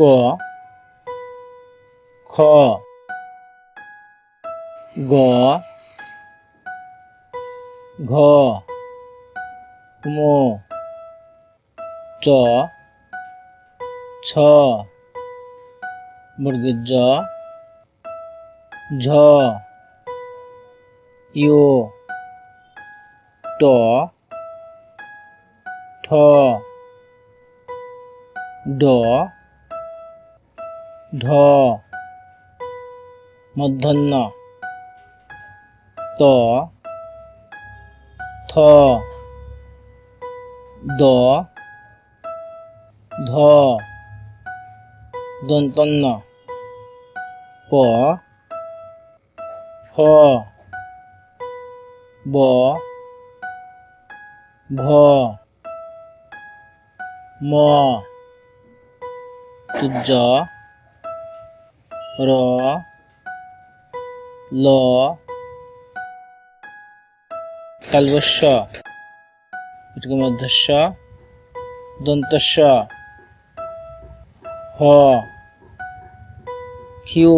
ক খ গ ঘ ম চ ছ বর্গের জ ঝ ইউ ট ঠ ড ঢ মধ্যাহ্ন ত থ দ ধ দন্তন্য প ফ ব ভ ম তুজ র ল কালবস্য এটাকে মধ্যস্য দন্তস্য হ হিউ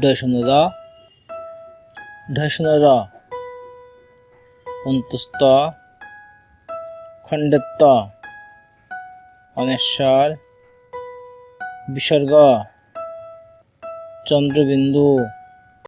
ডয়সনদ ঢয়সনর অন্তস্থ খণ্ডত্ব অনেশ্বর বিসর্গ চন্দ্রবিন্দু